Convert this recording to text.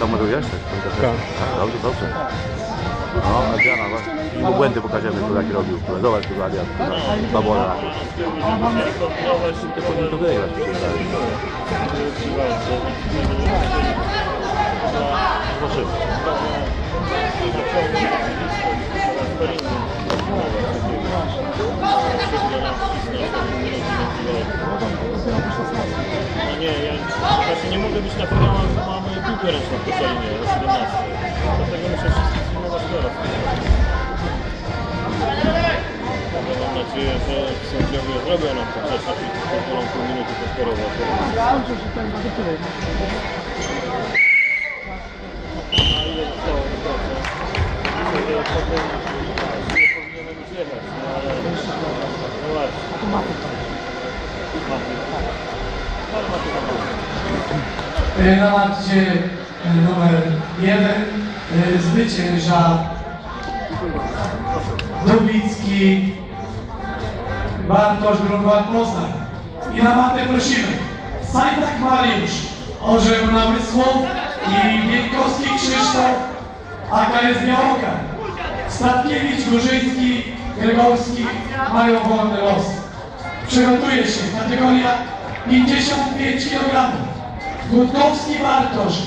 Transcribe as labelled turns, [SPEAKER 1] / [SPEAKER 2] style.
[SPEAKER 1] Kamerujesz? Tak.
[SPEAKER 2] Tak.
[SPEAKER 1] Dobrze, dobrze. No, Adriana, mu błędy pokażemy, które jaki robił. Zobacz, tu Adrian. Babola. Ty powinien to wygrać. mi się wydaje.
[SPEAKER 3] No nie, ja nie mogę być na programie, bo mamy piłkę ręczną w Koszalinie o 17. Dlatego muszę wszystkich filmować teraz. Ale mam nadzieję, że sędziowie zrobią nam to czas na pół pół minuty powtorować. A ile zostało do potem nie powinienem już jechać, no ale... No właśnie. Maty. Ale maty tam było.
[SPEAKER 4] Na macie numer jeden e, zwycięża Dubicki Bartosz Grunwald Poznań. I na matę prosimy Sajtak Mariusz, Orzeł Namysłów i Wieńkowski Krzysztof, AKS Białoka. Statkiewicz, Górzyński, Gregorski mają wolny los. Przygotuje się kategoria 55 kg. Gutkowski Bartosz.